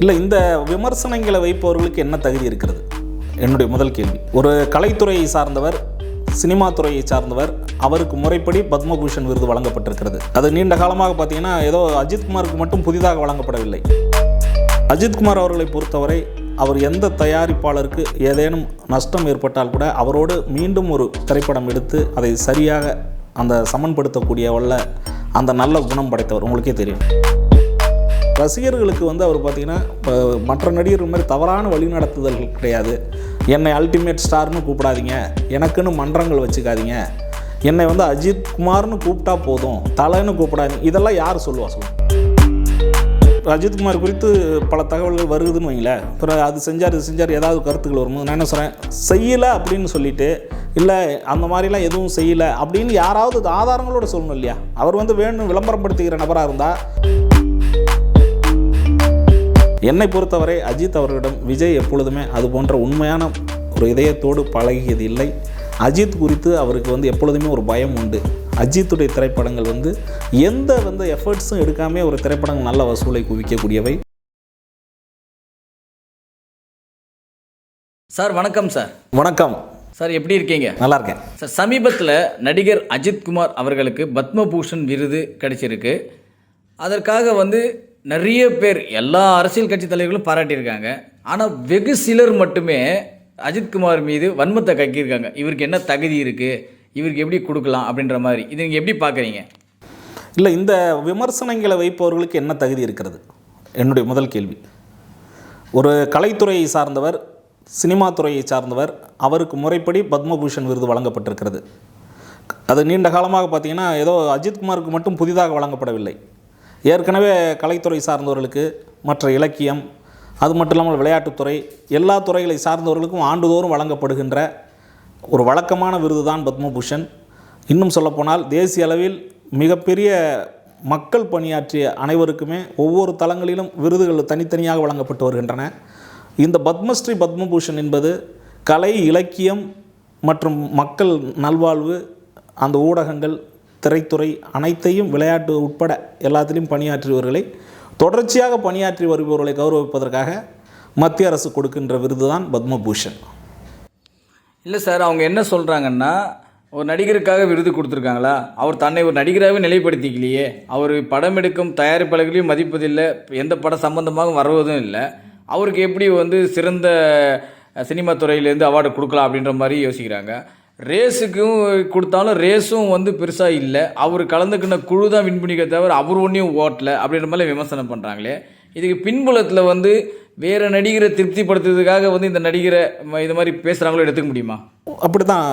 இல்லை இந்த விமர்சனங்களை வைப்பவர்களுக்கு என்ன தகுதி இருக்கிறது? என்னுடைய முதல் கேள்வி. ஒரு கலைத்துறையை சார்ந்தவர் சினிமா துறையை சார்ந்தவர் அவருக்கு முறைப்படி பத்மபூஷன் விருது வழங்கப்பட்டிருக்கிறது. அது நீண்ட காலமாக பார்த்தீங்கன்னா ஏதோ அஜித்குமாருக்கு மட்டும் புதிதாக வழங்கப்படவில்லை. அஜித்குமார் அவர்களை பொறுத்தவரை அவர் எந்த தயாரிப்பாளருக்கு ஏதேனும் நஷ்டம் ஏற்பட்டால் கூட அவரோடு மீண்டும் ஒரு திரைப்படம் எடுத்து அதை சரியாக அந்த சமன்படுத்தக்கூடிய வல்ல அந்த நல்ல குணம் படைத்தவர். உங்களுக்கே தெரியும். ரசிகர்களுக்கு வந்து அவர் பார்த்தீங்கன்னா இப்போ மற்ற நடிகர்கள் மாதிரி தவறான வழிநடத்துதல்கள் கிடையாது. என்னை அல்டிமேட் ஸ்டார்னு கூப்பிடாதீங்க. எனக்குன்னு மன்றங்கள் வச்சுக்காதீங்க. என்னை வந்து அஜித் குமார்னு கூப்பிட்டா போதும். தலைன்னு கூப்பிடாதீங்க. இதெல்லாம் யார் சொல்லுவா சொல்லுங்க. அஜித்குமார் குறித்து பல தகவல்கள் வருதுன்னு வைங்களேன். அப்புறம் அது செஞ்சார் இது செஞ்சார் ஏதாவது கருத்துக்கள் வரும்போது நான் என்ன சொல்கிறேன் செய்யலை அப்படின்னு சொல்லிட்டு இல்லை அந்த மாதிரிலாம் எதுவும் செய்யலை அப்படின்னு யாராவது ஆதாரங்களோட சொல்லணும் இல்லையா? அவர் வந்து வேணும் விளம்பரப்படுத்துகிற நபராக இருந்தால் என்னை பொறுத்தவரை அஜித் அவர்களிடம் விஜய் எப்பொழுதுமே அது போன்ற உண்மையான ஒரு இதயத்தோடு பழகியது இல்லை. அஜித் குறித்து அவருக்கு வந்து எப்பொழுதுமே ஒரு பயம் உண்டு. அஜித்துடைய திரைப்படங்கள் வந்து எந்த வந்து எஃபர்ட்ஸும் எடுக்காமே ஒரு திரைப்படங்கள் நல்ல வசூலை குவிக்கக்கூடியவை. சார் வணக்கம் சார். வணக்கம். சார் எப்படி இருக்கீங்க? நல்லா இருக்கேன். சார் சமீபத்தில் நடிகர் அஜித்குமார் அவர்களுக்கு பத்மபூஷன் விருது கிடைச்சிருக்கு. அதற்காக வந்து நிறைய பேர் எல்லா அரசியல் கட்சி தலைவர்களும் பாராட்டியிருக்காங்க. ஆனால் வெகு சிலர் மட்டுமே அஜித்குமார் மீது வன்மத்தை கக்கியிருக்காங்க. இவருக்கு என்ன தகுதி இருக்குது இவருக்கு எப்படி கொடுக்கலாம் அப்படின்ற மாதிரி. இது நீங்கள் எப்படி பார்க்குறீங்க இல்லை இந்த விமர்சனங்களை வைப்பவர்களுக்கு என்ன தகுதி இருக்கிறது? என்னுடைய முதல் கேள்வி. ஒரு கலைத்துறையை சார்ந்தவர் சினிமா துறையை சார்ந்தவர் அவருக்கு முறைப்படி பத்மபூஷன் விருது வழங்கப்பட்டிருக்கிறது. அது நீண்ட காலமாக பார்த்தீங்கன்னா ஏதோ அஜித்குமாருக்கு மட்டும் புதிதாக வழங்கப்படவில்லை. ஏற்கனவே கலைத்துறை சார்ந்தவர்களுக்கு மற்ற இலக்கியம் அது மட்டும் இல்லாமல் விளையாட்டுத்துறை எல்லா துறைகளை சார்ந்தவர்களுக்கும் ஆண்டுதோறும் வழங்கப்படுகின்ற ஒரு வழக்கமான விருது தான் பத்மபூஷன். இன்னும் சொல்லப்போனால் தேசிய அளவில் மிகப்பெரிய மக்கள் பணியாற்றிய அனைவருக்குமே ஒவ்வொரு தளங்களிலும் விருதுகள் தனித்தனியாக வழங்கப்பட்டு வருகின்றன. இந்த பத்மஸ்ரீ பத்மபூஷன் என்பது கலை இலக்கியம் மற்றும் மக்கள் நல்வாழ்வு அந்த ஊடகங்கள் திரைத்துறை அனைத்தையும் விளையாட்டு உட்பட எல்லாத்திலையும் பணியாற்றியவர்களை தொடர்ச்சியாக பணியாற்றி வருபவர்களை கௌரவிப்பதற்காக மத்திய அரசு கொடுக்கின்ற விருது தான் பத்மபூஷன். இல்லை சார் அவங்க என்ன சொல்கிறாங்கன்னா ஒரு நடிகருக்காக விருது கொடுத்துருக்காங்களா? அவர் தன்னை ஒரு நடிகராகவே நிலைப்படுத்திக்கலையே. அவர் படம் எடுக்கும் தயாரிப்பாளர்களையும் மதிப்பதில்லை எந்த படம் சம்பந்தமாக வருவதும் இல்லை. அவருக்கு எப்படி வந்து சிறந்த சினிமா துறையிலேருந்து அவார்டு கொடுக்கலாம் அப்படின்ற மாதிரி யோசிக்கிறாங்க. ரேஸுக்கும் கொடுத்தாலும் ரேஸும் வந்து பெருசாக இல்லை. அவர் கலந்துக்கின குழு தான் வின் பண்ணிக்க தவிர அவர் ஒன்றையும் ஓட்டலை அப்படின்ற மாதிரி விமர்சனம் பண்ணுறாங்களே இதுக்கு பின்புலத்தில் வந்து வேறு நடிகரை திருப்திப்படுத்துறதுக்காக வந்து இந்த நடிகரை ம- இது மாதிரி பேசுகிறாங்களோ எடுத்துக்க முடியுமா? அப்படி தான்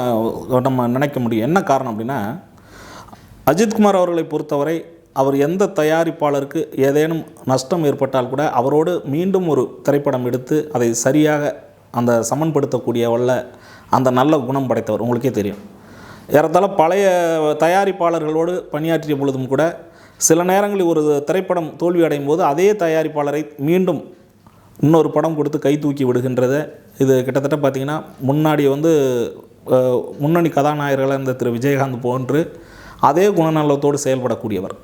நம்ம நினைக்க முடியும். என்ன காரணம் அப்படின்னா அஜித்குமார் அவர்களை பொறுத்தவரை அவர் எந்த தயாரிப்பாளருக்கு ஏதேனும் நஷ்டம் ஏற்பட்டால் கூட அவரோடு மீண்டும் ஒரு திரைப்படம் எடுத்து அதை சரியாக அந்த சமன்படுத்தக்கூடிய வல்ல அந்த நல்ல குணம் படைத்தவர். உங்களுக்கே தெரியும். ஏறத்தாழ பழைய தயாரிப்பாளர்களோடு பணியாற்றிய பொழுதும் கூட சில நேரங்களில் ஒரு திரைப்படம் தோல்வி அடையும் போது அதே தயாரிப்பாளரை மீண்டும் இன்னொரு படம் கொடுத்து கை தூக்கி விடுகின்றது. இது கிட்டத்தட்ட பார்த்திங்கன்னா முன்னாடி வந்து முன்னணி கதாநாயகர்களாக இருந்த திரு. விஜயகாந்த் போன்று அதே குணநலத்தோடு செயல்படக்கூடியவர்.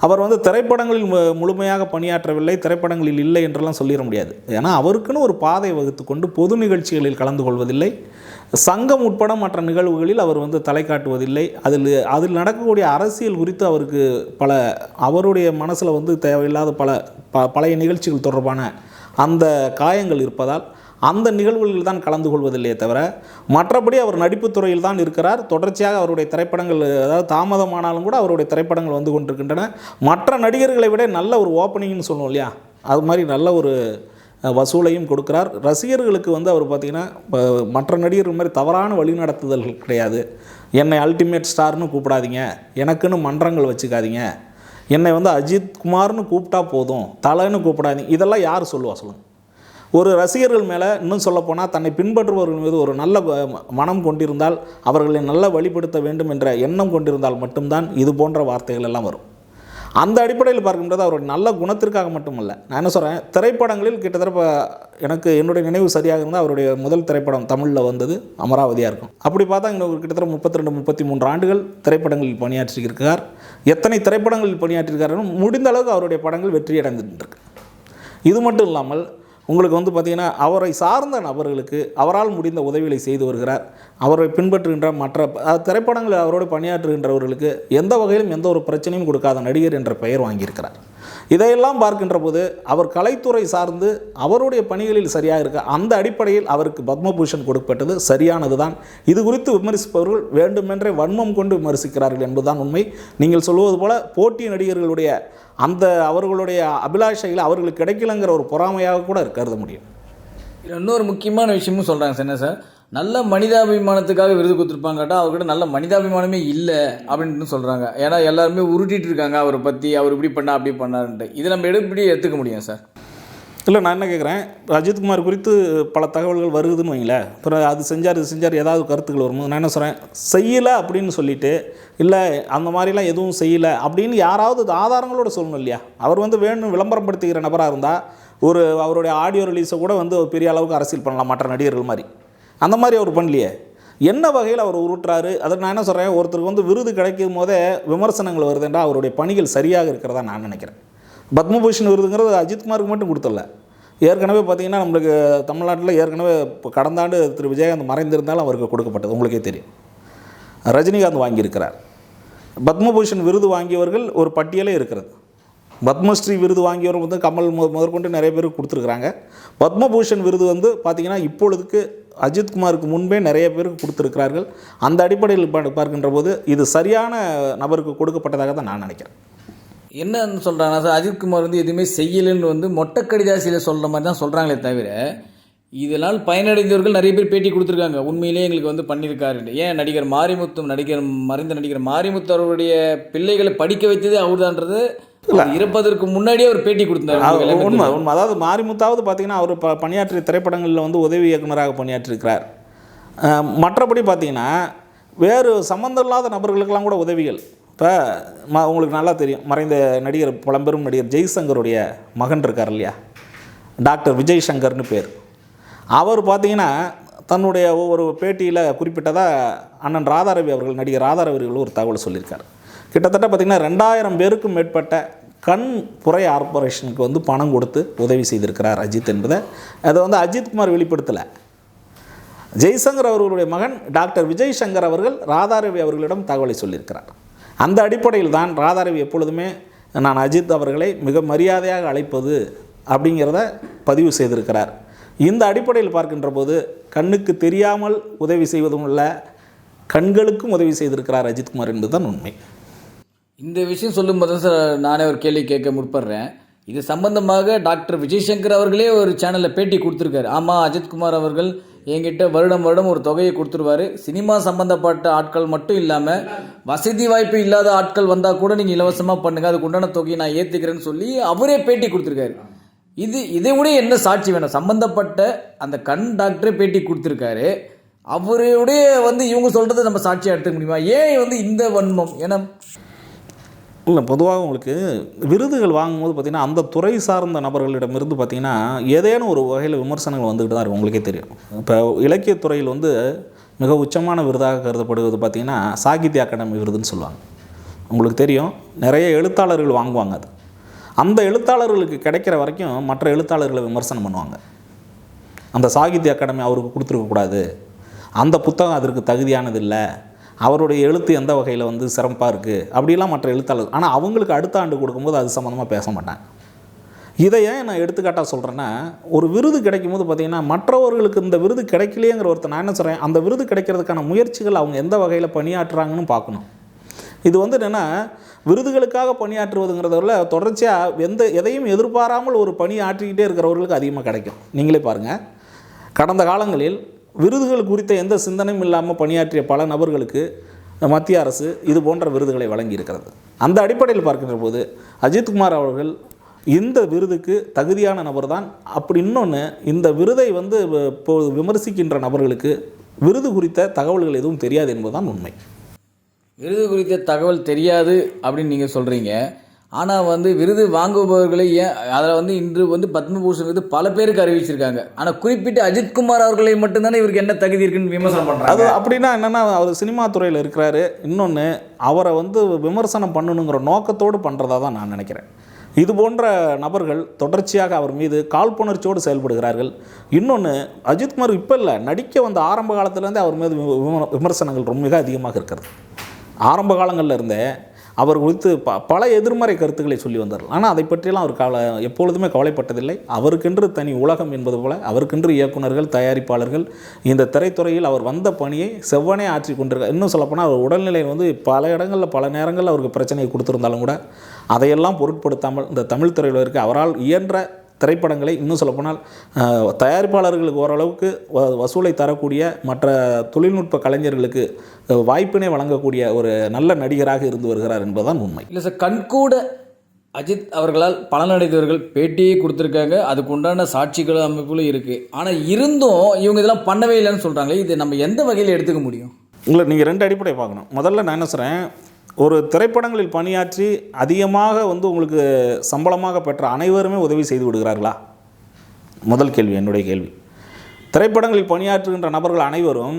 அவர் வந்து திரைப்படங்களில் மு- முழுமையாக பணியாற்றவில்லை திரைப்படங்களில் இல்லை என்றெல்லாம் சொல்லிட முடியாது. ஏன்னா அவருக்குன்னு ஒரு பாதை வகுத்து கொண்டு பொது நிகழ்ச்சிகளில் கலந்து கொள்வதில்லை. சங்கம் உட்பட மற்ற நிகழ்வுகளில் அவர் வந்து தலை காட்டுவதில்லை. அதில் அதில் நடக்கக்கூடிய அரசியல் குறித்து அவருக்கு பல அவருடைய மனசில் வந்து தேவையில்லாத பல ப பழைய நிகழ்ச்சிகள் தொடர்பான அந்த காயங்கள் இருப்பதால் அந்த நிகழ்வுகளில் தான் கலந்து கொள்வதில்லையே தவிர மற்றபடி அவர் நடிப்பு துறையில் தான் இருக்கிறார். தொடர்ச்சியாக அவருடைய திரைப்படங்கள் அதாவது தாமதமானாலும் கூட அவருடைய திரைப்படங்கள் வந்து கொண்டிருக்கின்றன. மற்ற நடிகர்களை விட நல்ல ஒரு ஓப்பனிங்னு சொல்லுவோம் இல்லையா? அது மாதிரி நல்ல ஒரு வசூலையும் கொடுக்கிறார். ரசிகர்களுக்கு வந்து அவர் பார்த்திங்கன்னா மற்ற நடிகர்கள் மாதிரி தவறான வழிநடத்துதல்கள் கிடையாது. என்னை அல்டிமேட் ஸ்டார்னு கூப்பிடாதீங்க. எனக்குன்னு மன்றங்கள் வச்சுக்காதீங்க. என்னை வந்து அஜித் குமார்னு கூப்பிட்டா போதும். தலைன்னு கூப்பிடாதீங்க. இதெல்லாம் யார் சொல்லுவா சொல்லுங்கள் ஒரு ரசிகர்கள் மேலே இன்னும் சொல்லப்போனால் தன்னை பின்பற்றுபவர்கள் மீது ஒரு நல்ல மனம் கொண்டிருந்தால் அவர்களை நல்ல வழிபடுத்த வேண்டும் என்ற எண்ணம் கொண்டிருந்தால் மட்டும்தான் இது போன்ற வார்த்தைகள் எல்லாம் வரும். அந்த அடிப்படையில் பார்க்கும்போது அவருடைய நல்ல குணத்திற்காக மட்டுமல்ல. நான் என்ன சொல்கிறேன் திரைப்படங்களில் கிட்டத்தட்ட இப்போ எனக்கு என்னுடைய நினைவு சரியாக இருந்தால் அவருடைய முதல் திரைப்படம் தமிழில் வந்தது அமராவதியாக இருக்கும். அப்படி பார்த்தா இன்னும் ஒரு கிட்டத்தட்ட முப்பத்தி ரெண்டு முப்பத்தி மூன்று ஆண்டுகள் திரைப்படங்களில் பணியாற்றியிருக்கிறார். எத்தனை திரைப்படங்களில் பணியாற்றியிருக்காருன்னு முடிந்த அளவுக்கு அவருடைய படங்கள் வெற்றி இருக்கு இது மட்டும் இல்லாமல் உங்களுக்கு வந்து பார்த்திங்கன்னா அவரை சார்ந்த நபர்களுக்கு அவரால் முடிந்த உதவிகளை செய்து வருகிறார். அவரை பின்பற்றுகின்ற மற்ற திரைப்படங்களில் அவரோடு பணியாற்றுகின்றவர்களுக்கு எந்த வகையிலும் எந்த ஒரு பிரச்சனையும் கொடுக்காத நடிகர் என்ற பெயர் வாங்கியிருக்கிறார். இதையெல்லாம் பார்க்கின்ற போது அவர் கலைத்துறை சார்ந்து அவருடைய பணிகளில் சரியாக இருக்க அந்த அடிப்படையில் அவருக்கு பத்மபூஷன் கொடுக்கப்பட்டது சரியானது தான் இது குறித்து விமர்சிப்பவர்கள் வேண்டுமென்றே வன்மம் கொண்டு விமர்சிக்கிறார்கள் என்பதுதான் உண்மை. நீங்கள் சொல்வது போல போட்டி நடிகர்களுடைய அந்த அவர்களுடைய அபிலாஷைகள் அவர்களுக்கு கிடைக்கலங்கிற ஒரு பொறாமையாக கூட கருத முடியும். இன்னொரு முக்கியமான விஷயமும் சொல்கிறாங்க சார் என்ன சார்? நல்ல மனிதாபிமானத்துக்காக விருது கொடுத்துருப்பாங்கட்டா அவர்கிட்ட நல்ல மனிதாபிமானமே இல்லை அப்படின்னு சொல்கிறாங்க ஏன்னா எல்லாருமே உருட்டிட்டு இருக்காங்க அவரை பற்றி அவர் இப்படி பண்ணா அப்படி பண்ணாருன்ட்டு. இதை நம்ம எடுப்படி எடுத்துக்க முடியும் சார்? இல்லை நான் என்ன கேட்குறேன் ரஜித்குமார் குறித்து பல தகவல்கள் வருதுன்னு வைங்களேன். அப்புறம் அது செஞ்சார் இது செஞ்சார் ஏதாவது கருத்துக்கள் வரும்போது நான் என்ன சொல்கிறேன் செய்யலை அப்படின்னு சொல்லிட்டு இல்லை அந்த மாதிரிலாம் எதுவும் செய்யலை அப்படின்னு யாராவது இது ஆதாரங்களோட சொல்லணும் இல்லையா? அவர் வந்து வேணும் விளம்பரப்படுத்துகிற நபராக இருந்தால் ஒரு அவருடைய ஆடியோ ரிலீஸை கூட வந்து ஒரு பெரிய அளவுக்கு அரசியல் பண்ணலாம் மற்ற நடிகர்கள் மாதிரி. அந்த மாதிரி அவர் பண்ணலையே. என்ன வகையில் அவர் உருட்டுறாரு? அதை நான் என்ன சொல்கிறேன் ஒருத்தருக்கு வந்து விருது கிடைக்கும் போதே விமர்சனங்கள் வருதுன்றா அவருடைய பணிகள் சரியாக இருக்கிறதா நான் நினைக்கிறேன். பத்மபூஷன் விருதுங்கிறது அஜித்குமாருக்கு மட்டும் கொடுத்தல ஏற்கனவே பார்த்தீங்கன்னா நம்மளுக்கு தமிழ்நாட்டில் ஏற்கனவே இப்போ கடந்த ஆண்டு திரு விஜயகாந்த் மறைந்திருந்தாலும் அவருக்கு கொடுக்கப்பட்டது. உங்களுக்கே தெரியும். ரஜினிகாந்த் வாங்கியிருக்கிறார். பத்மபூஷன் விருது வாங்கியவர்கள் ஒரு பட்டியலே இருக்கிறது. பத்மஸ்ரீ விருது வாங்கியவர் வந்து கமல் முதற்கொண்டு நிறைய பேருக்கு கொடுத்துருக்குறாங்க. பத்மபூஷன் விருது வந்து பார்த்திங்கன்னா இப்பொழுதுக்கு அஜித்குமாருக்கு முன்பே நிறைய பேருக்கு கொடுத்துருக்கிறார்கள். அந்த அடிப்படையில் பார்க்கின்ற போது இது சரியான நபருக்கு கொடுக்கப்பட்டதாக தான் நான் நினைக்கிறேன். என்னன்னு சொல்கிறாங்கன்னா சார்? அஜித்குமார் வந்து எதுவுமே செய்யலைன்னு வந்து மொட்டை கடிதாசியில் சொல்கிற மாதிரி தான் சொல்கிறாங்களே தவிர இதனால் பயனடைந்தவர்கள் நிறைய பேர் பேட்டி கொடுத்துருக்காங்க. உண்மையிலேயே எங்களுக்கு வந்து பண்ணியிருக்காரு ஏன் நடிகர் மாரிமுத்தும் நடிகர் மறைந்த நடிகர் மாரிமுத்து அவருடைய பிள்ளைகளை படிக்க வைத்ததே அவர்தான்றது. அவர் இறப்பதற்கு முன்னாடியே அவர் பேட்டி கொடுத்தாரு. உண்மை உண்மை. அதாவது மாரிமுத்தாவது பார்த்தீங்கன்னா அவர் ப பணியாற்றிய திரைப்படங்களில் வந்து உதவி இயக்குனராக பணியாற்றியிருக்கிறார் அஹ், மற்றபடி பார்த்தீங்கன்னா வேறு சம்மந்தம் இல்லாத நபர்களுக்கெல்லாம் கூட உதவிகள். இப்போ ம உங்களுக்கு நல்லா தெரியும். மறைந்த நடிகர் பழம்பெரும் நடிகர் ஜெய்சங்கருடைய மகன் இருக்கார் இல்லையா? டாக்டர் விஜய் சங்கர்னு பேர். அவர் பார்த்தீங்கன்னா தன்னுடைய ஒவ்வொரு பேட்டியில் குறிப்பிட்டதாக அண்ணன் ராதாரவி அவர்கள் நடிகர் ராதாரவி அவர்கள் ஒரு தகவல் சொல்லியிருக்கார். கிட்டத்தட்ட பார்த்திங்கன்னா ரெண்டாயிரம் பேருக்கும் மேற்பட்ட கண் புரை ஆர்பரேஷனுக்கு வந்து பணம் கொடுத்து உதவி செய்திருக்கிறார் அஜித் என்பதை. அதை வந்து அஜித்குமார் வெளிப்படுத்தலை. ஜெய்சங்கர் அவர்களுடைய மகன் டாக்டர் விஜய் சங்கர் அவர்கள் ராதாரவி அவர்களிடம் தகவலை சொல்லியிருக்கிறார். அந்த அடிப்படையில் தான் ராதாரவி எப்பொழுதுமே நான் அஜித் அவர்களை மிக மரியாதையாக அழைப்பது அப்படிங்கிறத பதிவு செய்திருக்கிறார். இந்த அடிப்படையில் பார்க்கின்ற போது கண்ணுக்கு தெரியாமல் உதவி செய்வதும் இல்லை கண்களுக்கும் உதவி செய்திருக்கிறார் அஜித்குமார் என்பதுதான் உண்மை. இந்த விஷயம் சொல்லும்போது தான் சார் நானே ஒரு கேள்வி கேட்க முற்படுறேன். இது சம்பந்தமாக டாக்டர் விஜய்சங்கர் அவர்களே ஒரு சேனலில் பேட்டி கொடுத்துருக்காரு. ஆமாம் அஜித்குமார் அவர்கள் என்கிட்ட வருடம் வருடம் ஒரு தொகையை கொடுத்துருவாரு. சினிமா சம்பந்தப்பட்ட ஆட்கள் மட்டும் இல்லாமல் வசதி வாய்ப்பு இல்லாத ஆட்கள் வந்தால் கூட நீங்கள் இலவசமாக பண்ணுங்கள் அதுக்கு உண்டான தொகையை நான் ஏற்றுக்கிறேன்னு சொல்லி அவரே பேட்டி கொடுத்துருக்காரு. இது இதை விட என்ன சாட்சி வேணும்? சம்பந்தப்பட்ட அந்த கண் டாக்டரே பேட்டி கொடுத்துருக்காரு. அவருடைய வந்து இவங்க சொல்கிறத நம்ம சாட்சியாக எடுத்துக்க முடியுமா? ஏன் வந்து இந்த வன்மம்? ஏன்னா இல்லை பொதுவாக உங்களுக்கு விருதுகள் வாங்கும்போது பார்த்திங்கன்னா அந்த துறை சார்ந்த நபர்களிடமிருந்து பார்த்திங்கன்னா ஏதேனும் ஒரு வகையில் விமர்சனங்கள் வந்துக்கிட்டு தான் இருக்கும். உங்களுக்கே தெரியும். இப்போ இலக்கியத்துறையில் வந்து மிக உச்சமான விருதாக கருதப்படுவது பார்த்திங்கன்னா சாகித்ய அகாடமி விருதுன்னு சொல்லுவாங்க. உங்களுக்கு தெரியும் நிறைய எழுத்தாளர்கள் வாங்குவாங்க அது. அந்த எழுத்தாளர்களுக்கு கிடைக்கிற வரைக்கும் மற்ற எழுத்தாளர்களை விமர்சனம் பண்ணுவாங்க. அந்த சாகித்ய அகாடமி அவருக்கு கொடுத்துருக்கக்கூடாது. அந்த புத்தகம் அதற்கு தகுதியானது இல்லை அவருடைய எழுத்து எந்த வகையில் வந்து சிறப்பாக இருக்குது அப்படிலாம் மற்ற எழுத்தாளர் ஆனால் அவங்களுக்கு அடுத்த ஆண்டு கொடுக்கும்போது அது சம்மந்தமாக பேச மாட்டாங்க. இதை ஏன் நான் எடுத்துக்காட்டாக சொல்கிறேன்னா ஒரு விருது கிடைக்கும் போது பார்த்திங்கன்னா மற்றவர்களுக்கு இந்த விருது கிடைக்கலையேங்கிற ஒருத்தர் நான் என்ன சொல்கிறேன் அந்த விருது கிடைக்கிறதுக்கான முயற்சிகள் அவங்க எந்த வகையில் பணியாற்றுறாங்கன்னு பார்க்கணும். இது வந்து என்னென்னா விருதுகளுக்காக பணியாற்றுவதுங்கிறத விட தொடர்ச்சியாக எந்த எதையும் எதிர்பாராமல் ஒரு பணி ஆற்றிக்கிட்டே இருக்கிறவர்களுக்கு அதிகமாக கிடைக்கும். நீங்களே பாருங்கள் கடந்த காலங்களில் விருதுகள் குறித்த எந்த சிந்தனையும் இல்லாமல் பணியாற்றிய பல நபர்களுக்கு மத்திய அரசு இது போன்ற விருதுகளை வழங்கி இருக்கிறது அந்த அடிப்படையில் பார்க்கின்ற போது அஜித்குமார் அவர்கள் இந்த விருதுக்கு தகுதியான நபர் தான் அப்படி இன்னொன்று இந்த விருதை வந்து இப்போ விமர்சிக்கின்ற நபர்களுக்கு விருது குறித்த தகவல்கள் எதுவும் தெரியாது என்பதுதான் உண்மை. விருது குறித்த தகவல் தெரியாது அப்படின்னு நீங்கள் சொல்கிறீங்க ஆனால் வந்து விருது வாங்குபவர்களை ஏன் அதில் வந்து இன்று வந்து பத்மபூஷன் விருது பல பேருக்கு அறிவிச்சிருக்காங்க. ஆனால் குறிப்பிட்டு அஜித்குமார் அவர்களை மட்டும்தானே இவருக்கு என்ன தகுதி இருக்குன்னு விமர்சனம் அது அப்படின்னா என்னென்னா அவர் சினிமா துறையில் இருக்கிறாரு. இன்னொன்று அவரை வந்து விமர்சனம் பண்ணணுங்கிற நோக்கத்தோடு பண்ணுறதா தான் நான் நினைக்கிறேன். இது போன்ற நபர்கள் தொடர்ச்சியாக அவர் மீது காழ்ப்புணர்ச்சியோடு செயல்படுகிறார்கள். இன்னொன்று அஜித்குமார் இப்போ இல்லை நடிக்க வந்த ஆரம்ப காலத்துலேருந்தே அவர் மீது விம- விமர்சனங்கள் ரொம்ப மிக அதிகமாக இருக்கிறது. ஆரம்ப காலங்களில் இருந்தே அவர் குறித்து ப பல எதிர்மறை கருத்துக்களை சொல்லி வந்தார் ஆனால் அதை பற்றியெல்லாம் அவர் கவலை எப்பொழுதுமே கவலைப்பட்டதில்லை. அவருக்கென்று தனி உலகம் என்பது போல அவருக்கென்று இயக்குனர்கள் தயாரிப்பாளர்கள் இந்த திரைத்துறையில் அவர் வந்த பணியை செவ்வனே ஆற்றி கொண்டிருக்கார் இன்னும் சொல்லப்போனால் அவர் உடல்நிலை வந்து பல இடங்களில் பல நேரங்களில் அவருக்கு பிரச்சனையை கொடுத்துருந்தாலும் கூட அதையெல்லாம் பொருட்படுத்தாமல் இந்த தமிழ் துறையில் இருக்க அவரால் இயன்ற திரைப்படங்களை இன்னும் சொல்லப்போனால் தயாரிப்பாளர்களுக்கு ஓரளவுக்கு வ வசூலை தரக்கூடிய மற்ற தொழில்நுட்ப கலைஞர்களுக்கு வாய்ப்பினை வழங்கக்கூடிய ஒரு நல்ல நடிகராக இருந்து வருகிறார் என்பதுதான் உண்மை. இல்லை சார் கண்கூட அஜித் அவர்களால் பலனடைந்தவர்கள் பேட்டியே கொடுத்துருக்காங்க. அதுக்கு உண்டான சாட்சிகள் அமைப்புகளும் இருக்குது ஆனால் இருந்தும் இவங்க இதெல்லாம் பண்ணவே இல்லைன்னு சொல்கிறாங்களே இது நம்ம எந்த வகையில் எடுத்துக்க முடியும்? உங்களை நீங்கள் ரெண்டு அடிப்படை பார்க்கணும். முதல்ல நான் என்ன சொல்கிறேன் ஒரு திரைப்படங்களில் பணியாற்றி அதிகமாக வந்து உங்களுக்கு சம்பளமாக பெற்ற அனைவருமே உதவி செய்து விடுகிறார்களா? முதல் கேள்வி என்னுடைய கேள்வி. திரைப்படங்களில் பணியாற்றுகின்ற நபர்கள் அனைவரும்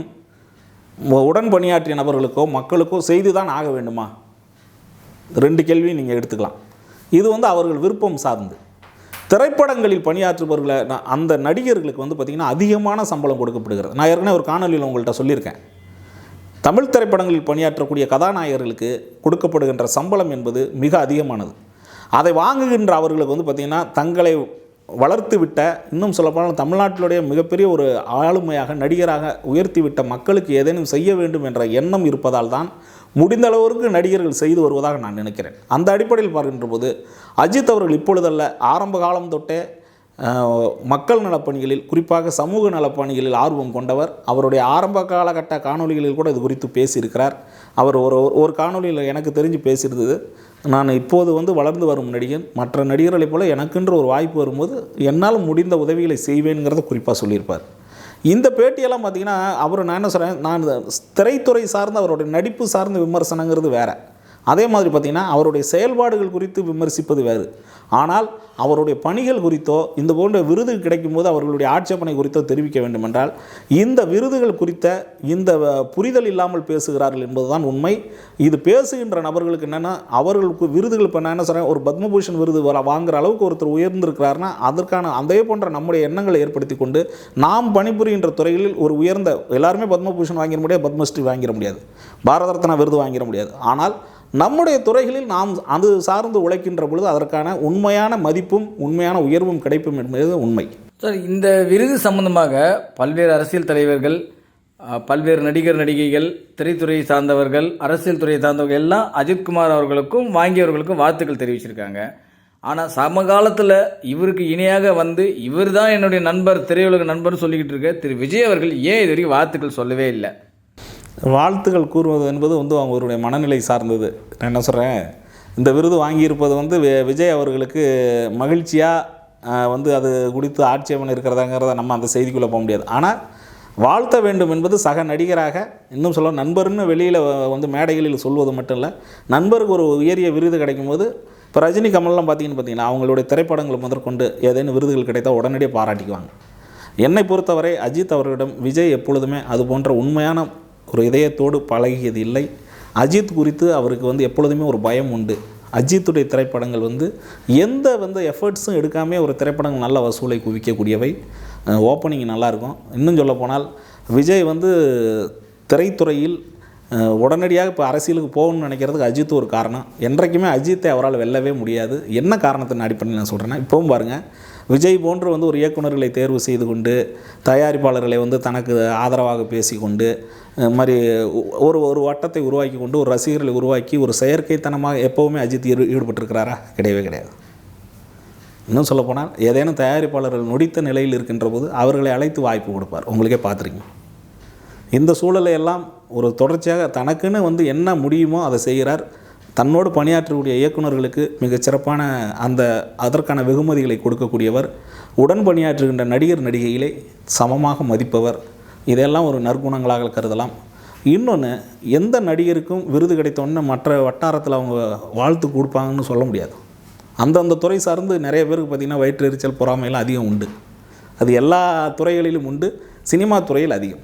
உடன் பணியாற்றிய நபர்களுக்கோ மக்களுக்கோ செய்து தான் ஆக வேண்டுமா? ரெண்டு கேள்வியும் நீங்கள் எடுத்துக்கலாம். இது வந்து அவர்கள் விருப்பம் சார்ந்து. திரைப்படங்களில் பணியாற்றுபவர்களை அந்த நடிகர்களுக்கு வந்து பார்த்திங்கன்னா அதிகமான சம்பளம் கொடுக்கப்படுகிறது. நான் ஏற்கனவே ஒரு காணொலியில் உங்கள்கிட்ட சொல்லியிருக்கேன். தமிழ் திரைப்படங்களில் பணியாற்றக்கூடிய கதாநாயகர்களுக்கு கொடுக்கப்படுகின்ற சம்பளம் என்பது மிக அதிகமானது. அதை வாங்குகின்ற அவர்களுக்கு வந்து பார்த்திங்கன்னா தங்களை வளர்த்து விட்ட இன்னும் சொல்லப்போனால் தமிழ்நாட்டிலுடைய மிகப்பெரிய ஒரு ஆளுமையாக நடிகராக உயர்த்திவிட்ட மக்களுக்கு ஏதேனும் செய்ய வேண்டும் என்ற எண்ணம் இருப்பதால் தான் முடிந்த அளவிற்கு நடிகர்கள் செய்து வருவதாக நான் நினைக்கிறேன். அந்த அடிப்படையில் பார்க்கின்ற போது அஜித் அவர்கள் இப்பொழுதல்ல ஆரம்ப காலம் தொட்டே மக்கள் நலப்பணிகளில் குறிப்பாக சமூக நலப்பணிகளில் ஆர்வம் கொண்டவர். அவருடைய ஆரம்ப காலகட்ட காணொளிகளில் கூட இது குறித்து பேசியிருக்கிறார். அவர் ஒரு ஒரு காணொளியில் எனக்கு தெரிஞ்சு பேசியிருந்தது. நான் இப்போது வந்து வளர்ந்து வரும் நடிகன். மற்ற நடிகர்களைப் போல எனக்கென்று ஒரு வாய்ப்பு வரும்போது என்னால் முடிந்த உதவிகளை செய்வேங்கிறத குறிப்பாக சொல்லியிருப்பார். இந்த பேட்டியெல்லாம் பார்த்தீங்கன்னா அவர் நான் என்ன சொல்கிறேன் நான் இந்த திரைத்துறை சார்ந்த அவருடைய நடிப்பு சார்ந்த விமர்சனங்கிறது வேறு. அதே மாதிரி பார்த்திங்கன்னா அவருடைய செயல்பாடுகள் குறித்து விமர்சிப்பது வேறு. ஆனால் அவருடைய பணிகள் குறித்தோ இந்த போன்ற விருது கிடைக்கும்போது அவர்களுடைய ஆட்சேபனை குறித்தோ தெரிவிக்க வேண்டுமென்றால் இந்த விருதுகள் குறித்த இந்த புரிதல் இல்லாமல் பேசுகிறார்கள் என்பதுதான் உண்மை. இது பேசுகின்ற நபர்களுக்கு என்னென்னா அவர்களுக்கு விருதுகள் இப்போ நான் என்ன சொல்கிறேன் ஒரு பத்மபூஷன் விருது வர வாங்குகிற அளவுக்கு ஒருத்தர் உயர்ந்திருக்கிறாருன்னா அதற்கான அதே போன்ற நம்முடைய எண்ணங்களை ஏற்படுத்தி கொண்டு நாம் பணிபுரிகின்ற துறைகளில் ஒரு உயர்ந்த எல்லாருமே பத்மபூஷன் வாங்கிட முடியாது பத்மஸ்ரீ வாங்கிட முடியாது. பாரத ரத்னா விருது வாங்கிட முடியாது. ஆனால் நம்முடைய துறைகளில் நாம் அது சார்ந்து உழைக்கின்ற பொழுது அதற்கான உண்மையான மதிப்பும் உண்மையான உயர்வும் கிடைக்கும் என்பது உண்மை. சார் இந்த விருது சம்பந்தமாக பல்வேறு அரசியல் தலைவர்கள் பல்வேறு நடிகர் நடிகைகள் திரைத்துறையை சார்ந்தவர்கள் அரசியல் துறையை சார்ந்தவர்கள் எல்லாம் அஜித்குமார் அவர்களுக்கும் வாங்கியவர்களுக்கும் வாழ்த்துக்கள் தெரிவிச்சிருக்காங்க. ஆனால் சமகாலத்தில் இவருக்கு இணையாக வந்து இவர் தான் என்னுடைய நண்பர் திரையுலக நண்பர்னு சொல்லிக்கிட்டு இருக்க திரு விஜய் அவர்கள் ஏன் இது வரைக்கும் வாழ்த்துக்கள் சொல்லவே இல்லை? வாழ்த்துக்கள் கூறுவது என்பது வந்து அவங்களுடைய மனநிலை சார்ந்தது. நான் என்ன சொல்கிறேன் இந்த விருது வாங்கியிருப்பது வந்து விஜய் அவர்களுக்கு மகிழ்ச்சியாக வந்து அது குறித்து ஆட்சேபம் இருக்கிறதாங்கிறத நம்ம அந்த செய்திக்குள்ளே போக முடியாது. ஆனால் வாழ்த்த வேண்டும் என்பது சக நடிகராக இன்னும் சொல்ல நண்பர்னு வெளியில் வந்து மேடைகளில் சொல்வது மட்டும் இல்லை நண்பருக்கு ஒரு உயரிய விருது கிடைக்கும்போது இப்போ ரஜினி கமல்லாம் பார்த்தீங்கன்னு பார்த்தீங்கன்னா அவங்களுடைய திரைப்படங்களை முதற்கொண்டு ஏதேனும் விருதுகள் கிடைத்தால் உடனடியாக பாராட்டிக்குவாங்க. என்னை பொறுத்தவரை அஜித் அவர்களிடம் விஜய் எப்பொழுதுமே அது போன்ற உண்மையான ஒரு இதயத்தோடு பழகியது இல்லை. அஜித் குறித்து அவருக்கு வந்து எப்பொழுதுமே ஒரு பயம் உண்டு. அஜித்துடைய திரைப்படங்கள் வந்து எந்த வந்து எஃபர்ட்ஸும் எடுக்காமல் ஒரு திரைப்படங்கள் நல்ல வசூலை குவிக்கக்கூடியவை. ஓப்பனிங் நல்லாயிருக்கும். இன்னும் சொல்ல போனால் விஜய் வந்து திரைத்துறையில் உடனடியாக இப்போ அரசியலுக்கு போகணும்னு நினைக்கிறதுக்கு அஜித் ஒரு காரணம். என்றைக்குமே அஜித்தை அவரால் வெல்லவே முடியாது. என்ன காரணத்தின் அடிப்படையில் நான் சொல்கிறேன்னா இப்போவும் பாருங்கள் விஜய் போன்று வந்து ஒரு இயக்குனர்களை தேர்வு செய்து கொண்டு தயாரிப்பாளர்களை வந்து தனக்கு ஆதரவாக பேசிக்கொண்டு மாதிரி ஒரு ஒரு வட்டத்தை உருவாக்கி கொண்டு ஒரு ரசிகர்களை உருவாக்கி ஒரு செயற்கைத்தனமாக எப்போவுமே அஜித் ஈடு ஈடுபட்டிருக்கிறாரா? கிடையவே கிடையாது. இன்னும் சொல்லப்போனால் ஏதேனும் தயாரிப்பாளர்கள் நொடித்த நிலையில் இருக்கின்ற போது அவர்களை அழைத்து வாய்ப்பு கொடுப்பார். உங்களுக்கே பார்த்துருக்கீங்க. இந்த சூழலை எல்லாம் ஒரு தொடர்ச்சியாக தனக்குன்னு வந்து என்ன முடியுமோ அதை செய்கிறார். தன்னோடு பணியாற்றக்கூடிய இயக்குனர்களுக்கு மிகச்சிறப்பான அந்த அதற்கான வெகுமதிகளை கொடுக்கக்கூடியவர் உடன் பணியாற்றுகின்ற நடிகர் நடிகைகளை சமமாக மதிப்பவர். இதெல்லாம் ஒரு நற்குணங்களாக கருதலாம். இன்னொன்று எந்த நடிகருக்கும் விருது கிடைத்தோன்னு மற்ற வட்டாரத்தில் அவங்க வாழ்த்து கொடுப்பாங்கன்னு சொல்ல முடியாது. அந்தந்த துறை சார்ந்து நிறைய பேருக்கு பார்த்திங்கன்னா வயிற்றெரிச்சல் பொறாமையெல்லாம் அதிகம் உண்டு. அது எல்லா துறைகளிலும் உண்டு. சினிமா துறையில் அதிகம்.